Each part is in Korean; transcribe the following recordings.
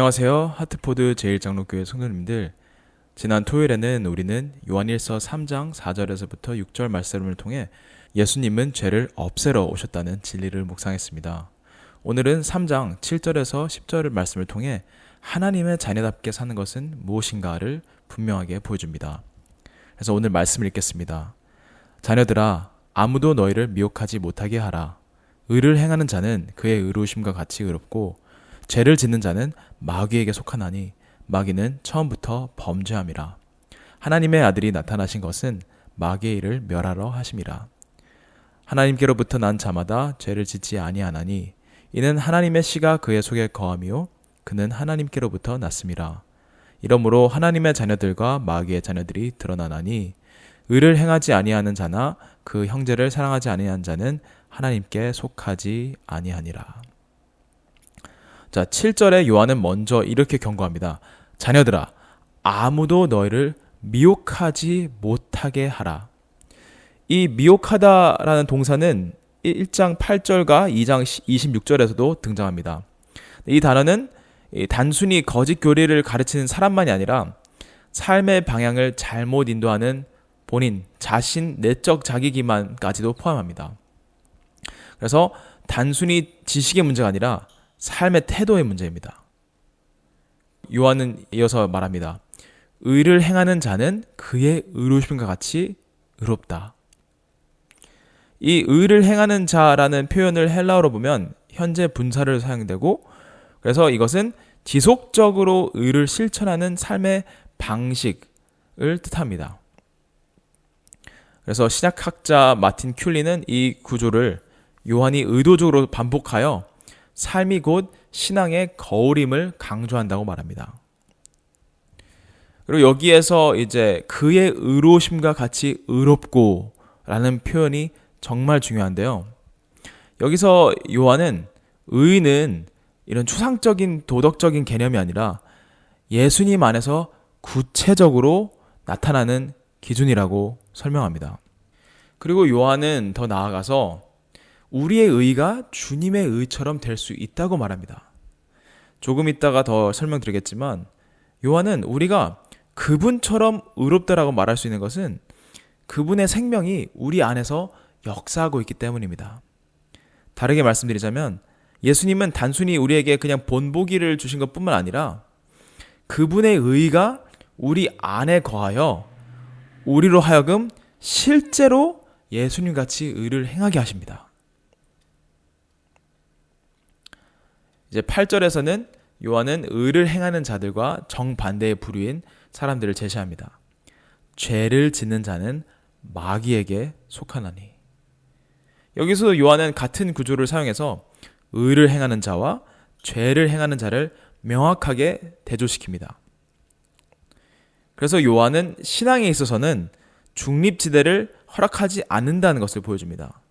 안녕하세요. 하트포드 제일장로교회 성도님들. 지난 토요일에는 우리는 요한일서 3장 4절에서부터 6절 말씀을 통해 예수님은 죄를 없애러 오셨다는 진리를 묵상했습니다. 오늘은 3장 7절에서 10절의 말씀을 통해 하나님의 자녀답게 사는 것은 무엇인가를 분명하게 보여줍니다. 그래서 오늘 말씀을 읽겠습니다. 자녀들아, 아무도 너희를 미혹하지 못하게 하라. 의를 행하는 자는 그의 의로우심과 같이 의롭고 죄를 짓는 자는 마귀에게 속하나니 마귀는 처음부터 범죄함이라. 하나님의 아들이 나타나신 것은 마귀의 일을 멸하러 하심이라. 하나님께로부터 난 자마다 죄를 짓지 아니하나니 이는 하나님의 씨가 그의 속에 거함이요 그는 하나님께로부터 났음이라. 이러므로 하나님의 자녀들과 마귀의 자녀들이 드러나나니 의를 행하지 아니하는 자나 그 형제를 사랑하지 아니한 자는 하나님께 속하지 아니하니라. 자, 7절에 요한은 먼저 이렇게 경고합니다. 자녀들아, 아무도 너희를 미혹하지 못하게 하라. 이 미혹하다라는 동사는 1장 8절과 2장 26절에서도 등장합니다. 이 단어는 단순히 거짓 교리를 가르치는 사람만이 아니라 삶의 방향을 잘못 인도하는 본인, 자신, 내적 자기 기만까지도 포함합니다. 그래서 단순히 지식의 문제가 아니라 삶의 태도의 문제입니다. 요한은 이어서 말합니다. 의를 행하는 자는 그의 의로우심과 같이 의롭다. 이 의를 행하는 자라는 표현을 헬라어로 보면 현재 분사를 사용되고 그래서 이것은 지속적으로 의를 실천하는 삶의 방식을 뜻합니다. 그래서 신약학자 마틴 큘리는 이 구조를 요한이 의도적으로 반복하여 삶이 곧 신앙의 거울임을 강조한다고 말합니다. 그리고 여기에서 이제 그의 의로심과 같이 의롭고 라는 표현이 정말 중요한데요. 여기서 요한은 의는 이런 추상적인 도덕적인 개념이 아니라 예수님 안에서 구체적으로 나타나는 기준이라고 설명합니다. 그리고 요한은 더 나아가서 우리의 의가 주님의 의처럼 될 수 있다고 말합니다. 조금 있다가 더 설명드리겠지만 요한은 우리가 그분처럼 의롭다라고 말할 수 있는 것은 그분의 생명이 우리 안에서 역사하고 있기 때문입니다. 다르게 말씀드리자면 예수님은 단순히 우리에게 그냥 본보기를 주신 것 뿐만 아니라 그분의 의가 우리 안에 거하여 우리로 하여금 실제로 예수님 같이 의를 행하게 하십니다. 이제 8절에서는 요한은 의를 행하는 자들과 정반대의 부류인 사람들을 제시합니다. 죄를 짓는 자는 마귀에게 속하나니. 여기서 요한은 같은 구조를 사용해서 의를 행하는 자와 죄를 행하는 자를 명확하게 대조시킵니다. 그래서 요한은 신앙에 있어서는 중립지대를 허락하지 않는다는 것을 보여줍니다.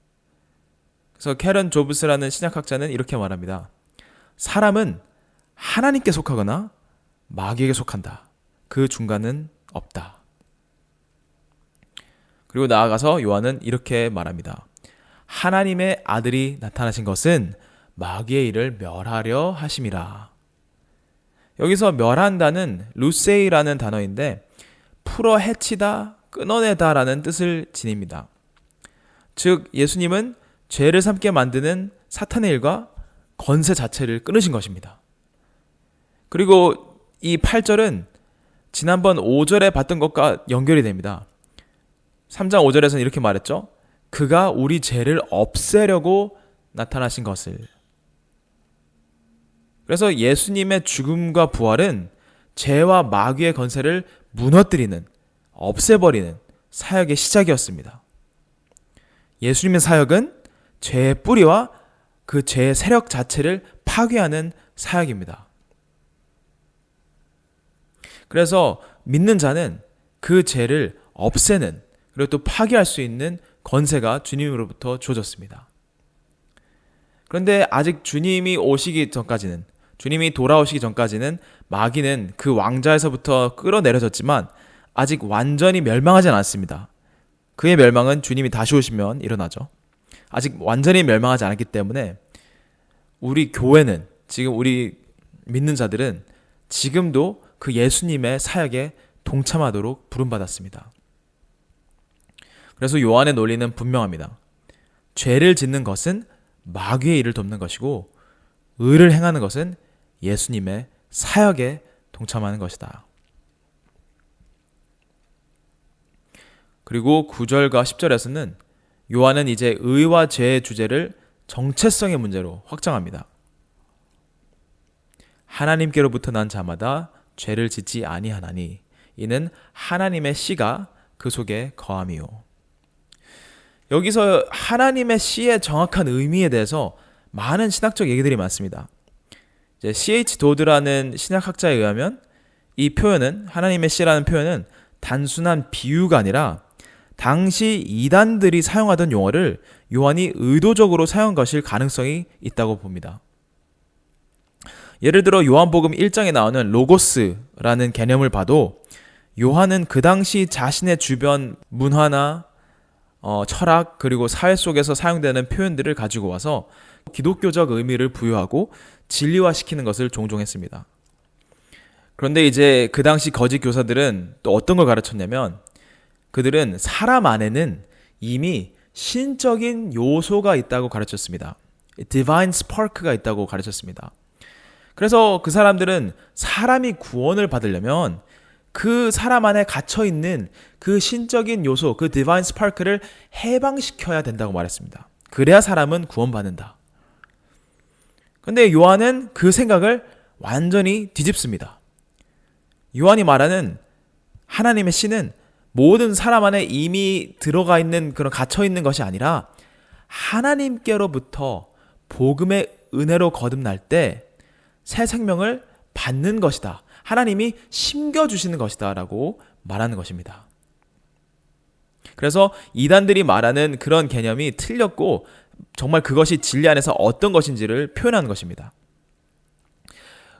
그래서 캐런 조브스라는 신약학자는 이렇게 말합니다. 사람은 하나님께 속하거나 마귀에게 속한다. 그 중간은 없다. 그리고 나아가서 요한은 이렇게 말합니다. 하나님의 아들이 나타나신 것은 마귀의 일을 멸하려 하심이라. 여기서 멸한다는 루세이라는 단어인데 풀어 헤치다, 끊어내다라는 뜻을 지닙니다. 즉 예수님은 죄를 삼게 만드는 사탄의 일과 건세 자체를 끊으신 것입니다. 그리고 이 8절은 지난번 5절에 봤던 것과 연결이 됩니다. 3장 5절에서는 이렇게 말했죠. 그가 우리 죄를 없애려고 나타나신 것을. 그래서 예수님의 죽음과 부활은 죄와 마귀의 건세를 무너뜨리는, 없애버리는 사역의 시작이었습니다. 예수님의 사역은 죄의 뿌리와 그 죄의 세력 자체를 파괴하는 사역입니다. 그래서 믿는 자는 그 죄를 없애는 그리고 또 파괴할 수 있는 건세가 주님으로부터 주어졌습니다. 그런데 아직 주님이 오시기 전까지는 주님이 돌아오시기 전까지는 마귀는 그 왕자에서부터 끌어내려졌지만 아직 완전히 멸망하지 않았습니다. 그의 멸망은 주님이 다시 오시면 일어나죠. 아직 완전히 멸망하지 않았기 때문에 우리 교회는 지금 우리 믿는 자들은 지금도 그 예수님의 사역에 동참하도록 부름받았습니다. 그래서 요한의 논리는 분명합니다. 죄를 짓는 것은 마귀의 일을 돕는 것이고 의를 행하는 것은 예수님의 사역에 동참하는 것이다. 그리고 9절과 10절에서는 요한은 이제 의와 죄의 주제를 정체성의 문제로 확장합니다. 하나님께로부터 난 자마다 죄를 짓지 아니하나니 이는 하나님의 씨가 그 속에 거함이요. 여기서 하나님의 씨의 정확한 의미에 대해서 많은 신학적 얘기들이 많습니다. 이제 C.H. 도드라는 신학학자에 의하면 이 표현은 하나님의 씨라는 표현은 단순한 비유가 아니라 당시 이단들이 사용하던 용어를 요한이 의도적으로 사용한 것일 가능성이 있다고 봅니다. 예를 들어 요한복음 1장에 나오는 로고스라는 개념을 봐도 요한은 그 당시 자신의 주변 문화나 어, 철학 그리고 사회 속에서 사용되는 표현들을 가지고 와서 기독교적 의미를 부여하고 진리화시키는 것을 종종 했습니다. 그런데 이제 그 당시 거짓 교사들은 또 어떤 걸 가르쳤냐면 그들은 사람 안에는 이미 신적인 요소가 있다고 가르쳤습니다. divine spark가 있다고 가르쳤습니다. 그래서 그 사람들은 사람이 구원을 받으려면 그 사람 안에 갇혀 있는 그 신적인 요소, 그 디바인 스파크를 해방시켜야 된다고 말했습니다. 그래야 사람은 구원받는다. 근데 요한은 그 생각을 완전히 뒤집습니다. 요한이 말하는 하나님의 씨는 모든 사람 안에 이미 들어가 있는 그런 갇혀 있는 것이 아니라 하나님께로부터 복음의 은혜로 거듭날 때 새 생명을 받는 것이다. 하나님이 심겨 주시는 것이다. 라고 말하는 것입니다. 그래서 이단들이 말하는 그런 개념이 틀렸고 정말 그것이 진리 안에서 어떤 것인지를 표현하는 것입니다.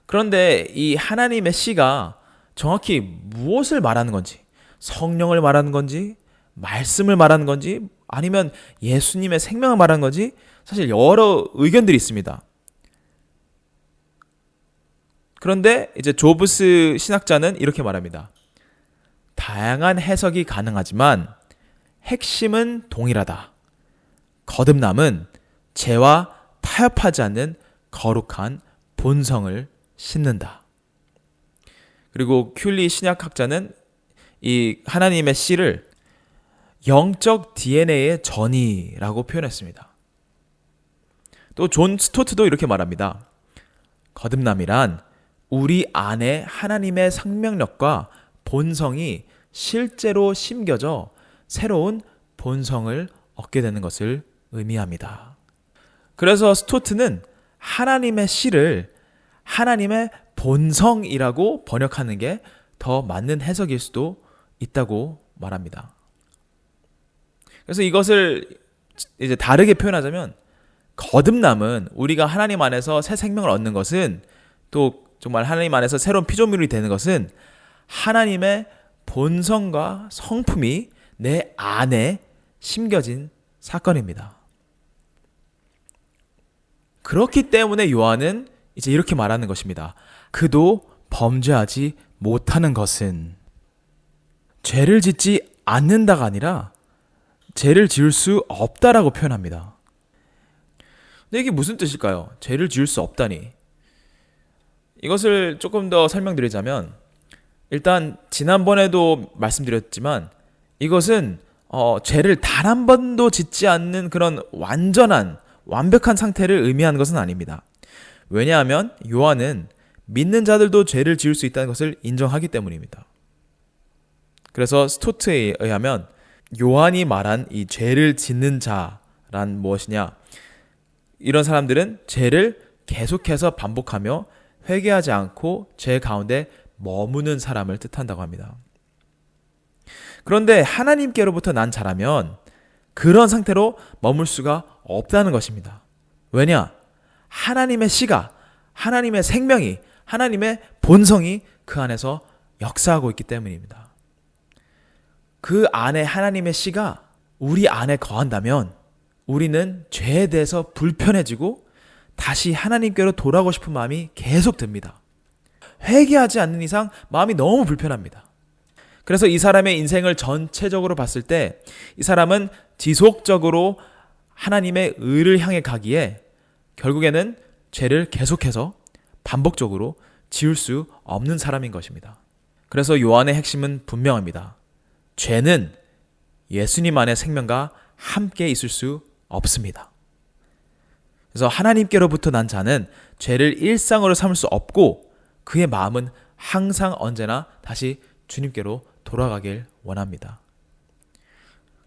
그런데 이 하나님의 씨가 정확히 무엇을 말하는 건지, 성령을 말하는 건지, 말씀을 말하는 건지, 아니면 예수님의 생명을 말하는 건지, 사실 여러 의견들이 있습니다. 그런데 이제 조브스 신학자는 이렇게 말합니다. 다양한 해석이 가능하지만 핵심은 동일하다. 거듭남은 죄와 타협하지 않는 거룩한 본성을 씻는다. 그리고 큐리 신약학자는 이 하나님의 씨를 영적 DNA의 전이라고 표현했습니다. 또 존 스토트도 이렇게 말합니다. 거듭남이란 우리 안에 하나님의 생명력과 본성이 실제로 심겨져 새로운 본성을 얻게 되는 것을 의미합니다. 그래서 스토트는 하나님의 씨를 하나님의 본성이라고 번역하는 게 더 맞는 해석일 수도 있다고 말합니다. 그래서 이것을 이제 다르게 표현하자면 거듭남은 우리가 하나님 안에서 새 생명을 얻는 것은 또 정말 하나님 안에서 새로운 피조물이 되는 것은 하나님의 본성과 성품이 내 안에 심겨진 사건입니다. 그렇기 때문에 요한은 이제 이렇게 말하는 것입니다. 그도 범죄하지 못하는 것은 죄를 짓지 않는다가 아니라 죄를 지을 수 없다라고 표현합니다. 근데 이게 무슨 뜻일까요? 죄를 지을 수 없다니. 이것을 조금 더 설명드리자면 일단 지난번에도 말씀드렸지만 이것은 어, 죄를 단 한 번도 짓지 않는 그런 완전한 완벽한 상태를 의미하는 것은 아닙니다. 왜냐하면 요한은 믿는 자들도 죄를 지을 수 있다는 것을 인정하기 때문입니다. 그래서 스토트에 의하면 요한이 말한 이 죄를 짓는 자란 무엇이냐? 이런 사람들은 죄를 계속해서 반복하며 회개하지 않고 죄 가운데 머무는 사람을 뜻한다고 합니다. 그런데 하나님께로부터 난 자라면 그런 상태로 머물 수가 없다는 것입니다. 왜냐? 하나님의 씨가, 하나님의 생명이, 하나님의 본성이 그 안에서 역사하고 있기 때문입니다. 그 안에 하나님의 씨가 우리 안에 거한다면 우리는 죄에 대해서 불편해지고 다시 하나님께로 돌아오고 싶은 마음이 계속 듭니다. 회개하지 않는 이상 마음이 너무 불편합니다. 그래서 이 사람의 인생을 전체적으로 봤을 때 이 사람은 지속적으로 하나님의 의를 향해 가기에 결국에는 죄를 계속해서 반복적으로 지울 수 없는 사람인 것입니다. 그래서 요한의 핵심은 분명합니다. 죄는 예수님 안의 생명과 함께 있을 수 없습니다. 그래서 하나님께로부터 난 자는 죄를 일상으로 삼을 수 없고 그의 마음은 항상 언제나 다시 주님께로 돌아가길 원합니다.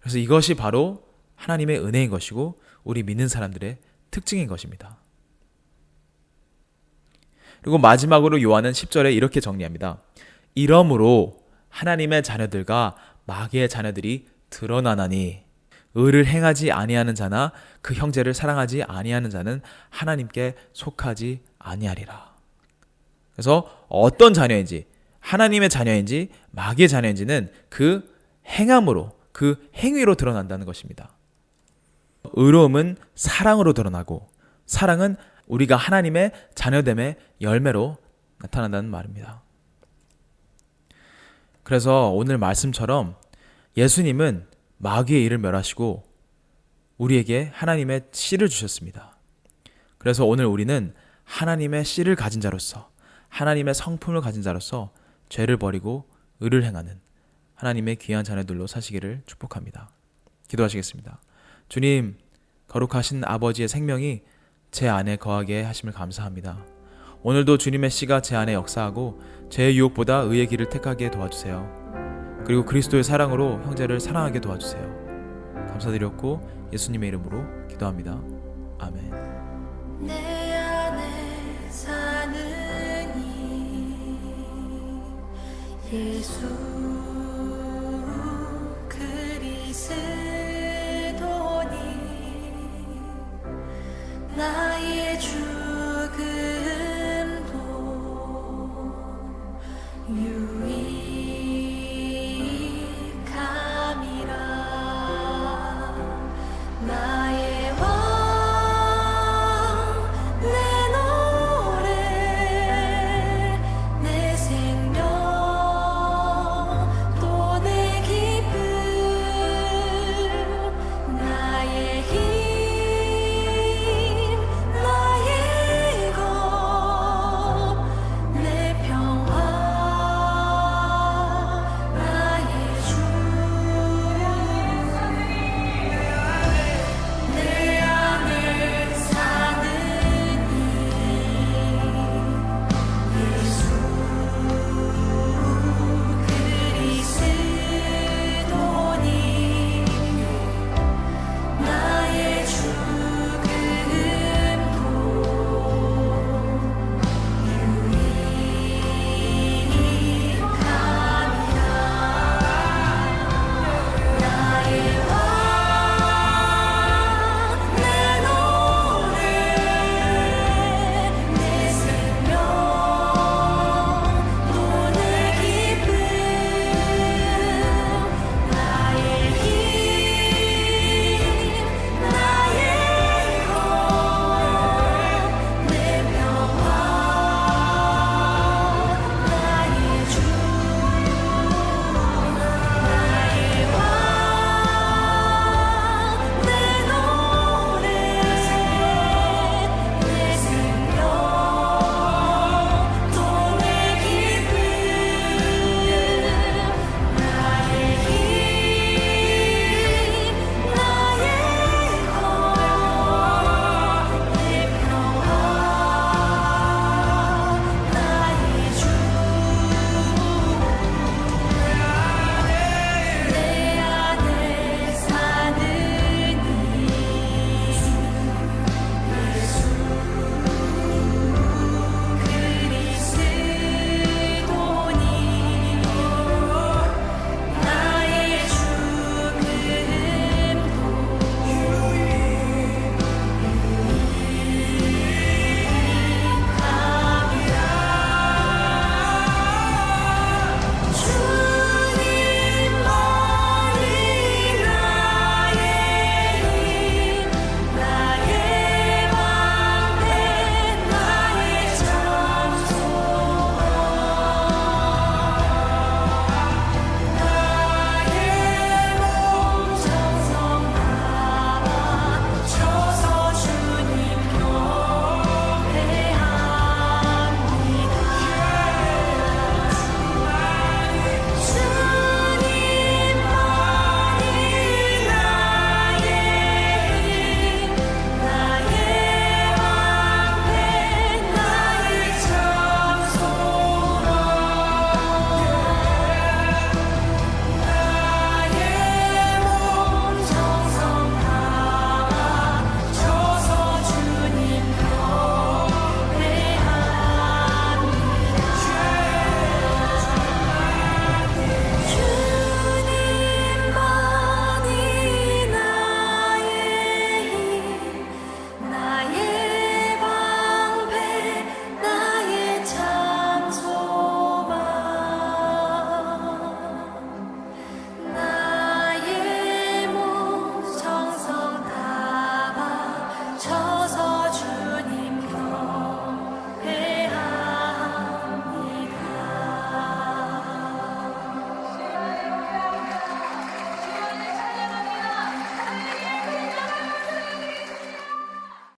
그래서 이것이 바로 하나님의 은혜인 것이고 우리 믿는 사람들의 특징인 것입니다. 그리고 마지막으로 요한은 10절에 이렇게 정리합니다. 이러므로 하나님의 자녀들과 마귀의 자녀들이 드러나나니 의를 행하지 아니하는 자나 그 형제를 사랑하지 아니하는 자는 하나님께 속하지 아니하리라. 그래서 어떤 자녀인지 하나님의 자녀인지 마귀의 자녀인지는 그 행함으로 그 행위로 드러난다는 것입니다. 의로움은 사랑으로 드러나고 사랑은 우리가 하나님의 자녀됨의 열매로 나타난다는 말입니다. 그래서 오늘 말씀처럼 예수님은 마귀의 일을 멸하시고 우리에게 하나님의 씨를 주셨습니다. 그래서 오늘 우리는 하나님의 씨를 가진 자로서 하나님의 성품을 가진 자로서 죄를 버리고 의를 행하는 하나님의 귀한 자녀들로 사시기를 축복합니다. 기도하시겠습니다. 주님, 거룩하신 아버지의 생명이 제 안에 거하게 하심을 감사합니다. 오늘도 주님의 씨가 제 안에 역사하고 제 유혹보다 의의 길을 택하게 도와주세요. 그리고 그리스도의 사랑으로 형제를 사랑하게 도와주세요. 감사드렸고 예수님의 이름으로 기도합니다. 아멘. 예수 그리스도니 나의 주